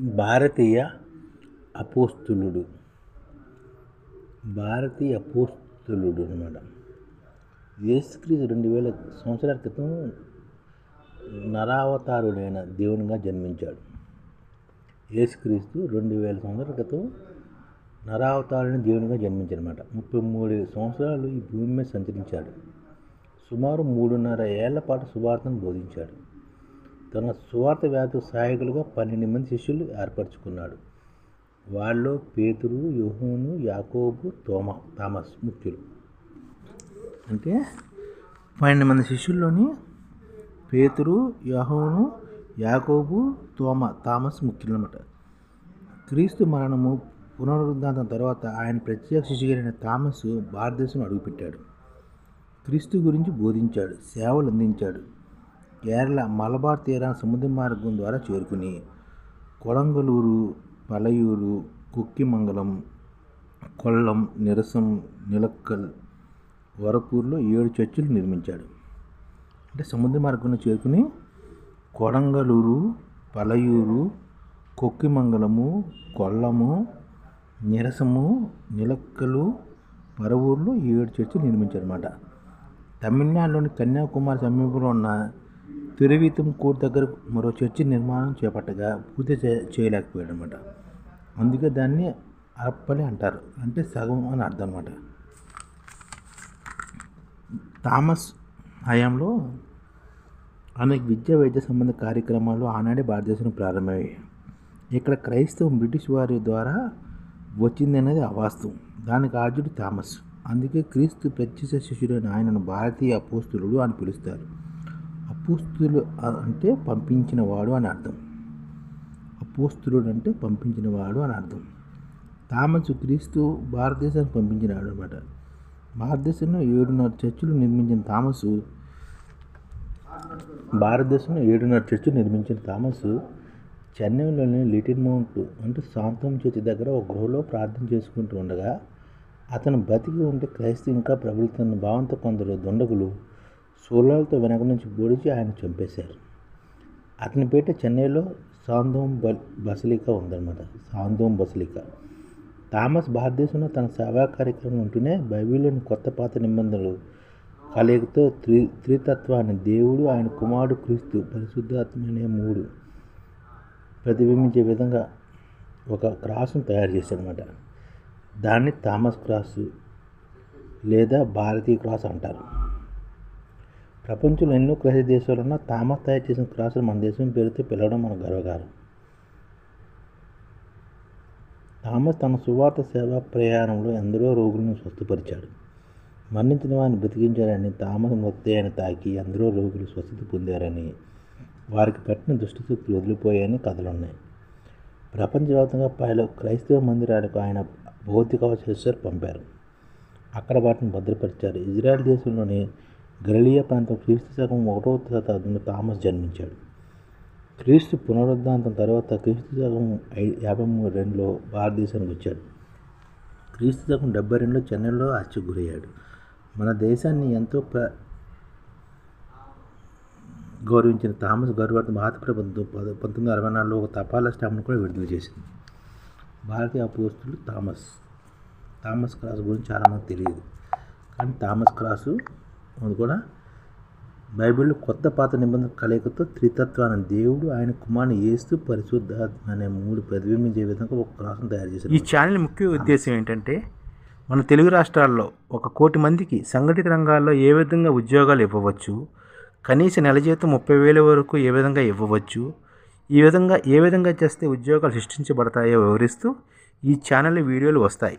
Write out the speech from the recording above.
భారతీయ అపోస్తులుడు. భారతీయ అపోస్తులుడు అనమాట. యేసుక్రీస్తు రెండు వేల సంవత్సరాల క్రితం నరావతారుడైన దేవునిగా జన్మించాడు. యేసుక్రీస్తు రెండు వేల సంవత్సరాల క్రితం నరావతారుడైన దేవునిగా జన్మించాడనమాట. ముప్పై మూడు సంవత్సరాలు ఈ భూమి మీద సంచరించాడు. సుమారు మూడున్నర ఏళ్ళ పాటు సువార్తను బోధించాడు. తన సువార్త వ్యాధి సహాయకులుగా పన్నెండు మంది శిష్యులు ఏర్పరచుకున్నాడు. వాళ్ళలో పేతురు యోహోను యాకోబు తోమ థామస్ ముఖ్యులు. అంటే పన్నెండు మంది శిష్యుల్లోని పేతురు యహోను యాకోబు తోమ థామస్ ముఖ్యులు అనమాట క్రీస్తు మరణము పునరుద్ధాంతం తర్వాత ఆయన ప్రత్యేక శిష్యుడైన థామస్ భారతదేశంలో అడుగుపెట్టాడు. క్రీస్తు గురించి బోధించాడు సేవలు అందించాడు. కేరళ మలబార్ తీరా సముద్ర మార్గం ద్వారా చేరుకుని కొడంగలూరు పలయూరు కుక్కిమంగళం కొల్లం నిరసం నిలక్కల్ వరపూర్లో ఏడు చర్చిలు నిర్మించాడు. అంటే సముద్ర మార్గంలో చేరుకుని కొడంగలూరు పలయూరు కొక్కిమంగళము కొల్లము నిరసము నిలక్కలు పరవూరులో ఏడు చర్చిలు నిర్మించారన్నమాట. తమిళనాడులోని కన్యాకుమారి సమీపంలో ఉన్న తిరువీతం కోర్ట్ దగ్గర మరో చర్చి నిర్మాణం చేపట్టగా పూర్తి చే చేయలేకపోయాడు అనమాట అందుకే దాన్ని అరప్పలి అంటారు. అంటే సగం అని అర్థం అనమాట థామస్ హయాంలో అనేక విద్యా వైద్య సంబంధ కార్యక్రమాలు ఆనాడే భారతదేశంలో ప్రారంభమయ్యాయి. ఇక్కడ క్రైస్తవం బ్రిటిష్ వారి ద్వారా వచ్చింది అనేది అవాస్తవం. దానికి ఆర్జుడు థామస్. అందుకే క్రీస్తు ప్రత్యక్ష శిష్యుడైన ఆయనను భారతీయ అపోస్తులుడు అని పిలుస్తారు. అపోస్తులు అంటే పంపించినవాడు అని అర్థం. అపోస్తులుడు అంటే పంపించినవాడు అని అర్థం. థామస్ క్రీస్తు భారతదేశానికి పంపించినాడు అనమాట భారతదేశంలో ఏడున్నర చర్చిలు నిర్మించిన థామస్ భారతదేశంలో ఏడున్నర చర్చిలు నిర్మించిన థామస్ చెన్నైలోని లిటిల్ మౌంట్ అంటే శాంతం చర్చి దగ్గర ఒక గృహలో ప్రార్థన చేసుకుంటూ ఉండగా అతను బతికి ఉంటే క్రైస్తవు ఇంకా ప్రబలుతున్న భావంతో కొందరు దుండగులు సూలాలతో వెనక నుంచి పొడిచి ఆయన చంపేశారు. అతని పేట చెన్నైలో సాంధోం బ బసలికా ఉందన్నమాట. సాంధోం బసలికా. థామస్ భారతదేశంలో తన సేవా కార్యక్రమం ఉంటూనే బైబిల్లోని కొత్త పాత నిబంధనలు కలయికతో త్రి త్రితత్వాన్ని దేవుడు ఆయన కుమారుడు క్రీస్తు పరిశుద్ధాత్మ అనే మూడు ప్రతిబింబించే విధంగా ఒక క్రాస్ను తయారు చేశాడనమాట దాన్ని థామస్ క్రాస్ లేదా భారతీయ క్రాస్ అంటారు. ప్రపంచంలో ఎన్నో క్రైస్తవ దేశాలున్నా తామ తయారు చేసిన క్రాసులు మన దేశం పేరుతో పిలవడం మన గర్వకారం థామస్ తన సువార్త సేవా ప్రయాణంలో ఎందరో రోగులను స్వస్థపరిచాడు. మరణించిన వారిని బ్రతికించారని థామస్ మృతదేహాన్ని తాకి ఎందరో రోగులు స్వస్థత పొందారని వారికి పెట్టిన దుష్టశక్తులు వదిలిపోయాయని కథలున్నాయి. ప్రపంచవ్యాప్తంగా పలు క్రైస్తవ మందిరాలకు ఆయన భౌతిక అవశేషాలు పంపారు. అక్కడ వాటిని భద్రపరిచారు. ఇజ్రాయెల్ దేశంలోని గలిలియా ప్రాంతం క్రీస్తు శకం ఒకటో శతాబ్దంలో థామస్ జన్మించాడు. క్రీస్తు పునరుద్ధాంతం తర్వాత క్రీస్తు శకం యాభై మూడు రెండులో భారతదేశానికి వచ్చాడు. క్రీస్తు శకం డెబ్బై రెండులో చెన్నైలో హత్యకు గురయ్యాడు మన దేశాన్ని ఎంతో ప్ర గౌరవించిన థామస్ గౌరవార్థ భారత ప్రభుత్వం పంతొమ్మిది అరవై నాలుగులో ఒక తపాలా స్టాంప్ను కూడా విడుదల చేసింది. భారతీయ అపోస్తులు థామస్. థామస్ క్రాస్ గురించి చాలామంది తెలియదు. కానీ థామస్ క్రాసు అది కూడా బైబిల్లో కొత్త పాత నిబంధన కలయికతో త్రితత్వాన్ని దేవుడు ఆయన కుమారుని ఏస్తూ పరిశుద్ధాత్మ అనే మూడు ప్రతిబింబించే విధంగా ఒక క్రాస్ను తయారు చేశారు ఈ ఛానల్ ముఖ్య ఉద్దేశం ఏంటంటే మన తెలుగు రాష్ట్రాల్లో ఒక కోటి మందికి సంఘటిత రంగాల్లో ఏ విధంగా ఉద్యోగాలు ఇవ్వవచ్చు కనీస నెల జీతం ముప్పై వేల వరకు ఏ విధంగా ఇవ్వవచ్చు ఈ విధంగా ఏ విధంగా చేస్తే ఉద్యోగాలు సృష్టించబడతాయో వివరిస్తూ ఈ ఛానల్ వీడియోలు వస్తాయి.